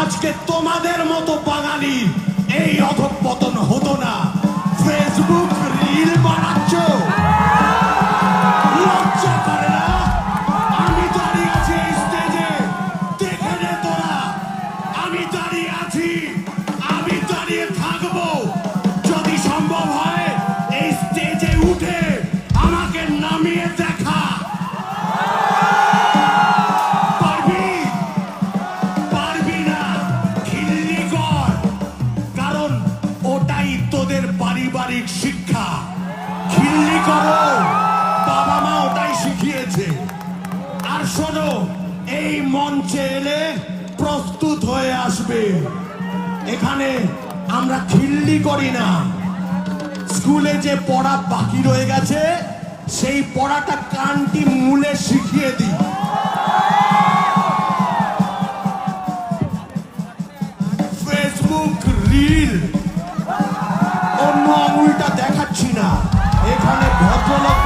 আজকে তোমাদের মতো বাঙালি এই অধপতন হতো না। ফেসবুক রিল বানাচ্ছ? করে না? আমি স্টেজে দেখে নে তোরা। আমি দাঁড়িয়ে আছি। পারিবারিক শিক্ষা। খিল্লি করো, বাবা মা ওটাই শিখিয়েছে। আর শোনো, এই মঞ্চে এলে প্রস্তুত হয়ে আসবে। এখানে আমরা খিল্লি করি না। স্কুলে যে পড়া বাকি রয়ে গেছে, সেই পড়াটা কানটি মূলে শিখিয়ে দিই। ফেসবুক রিল দেখাচ্ছি না। এখানে ভদ্রলোক